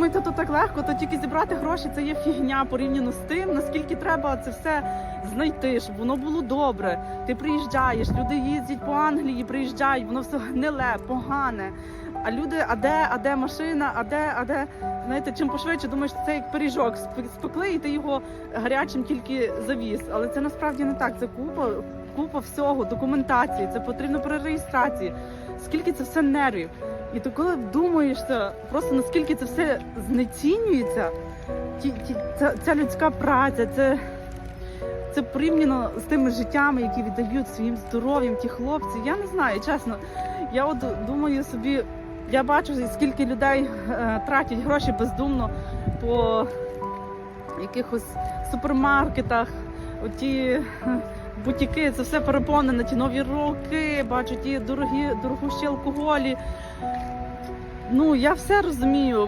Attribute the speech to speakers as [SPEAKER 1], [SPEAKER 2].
[SPEAKER 1] Думаєте, то так легко, то тільки зібрати гроші це є фігня порівняно з тим, наскільки треба це все знайти, щоб воно було добре. Ти приїжджаєш, люди їздять по Англії, приїжджають, воно все гниле, погане. А люди, а де, а де машина, а де, а де. Знаєте, чим пошвидше думаєш, це як пиріжок сп- спекли, і ти його гарячим тільки завіз. Але це насправді не так. Це купа, купа всього, документації, це потрібно при реєстрації. Скільки це все нервів. І то коли вдумаєшся, просто наскільки це все знецінюється, ті, ті, ця, ця людська праця, це, це порівняно з тими життями, які віддають своїм здоров'ям ті хлопці. Я не знаю, чесно. Я от думаю собі, я бачу, скільки людей е, тратять гроші бездумно по якихось супермаркетах, оті е, бутіки, це все переповнено, ті нові роки, бачу ті дорогі, дорогущі алкоголі. Ну, я все розумію.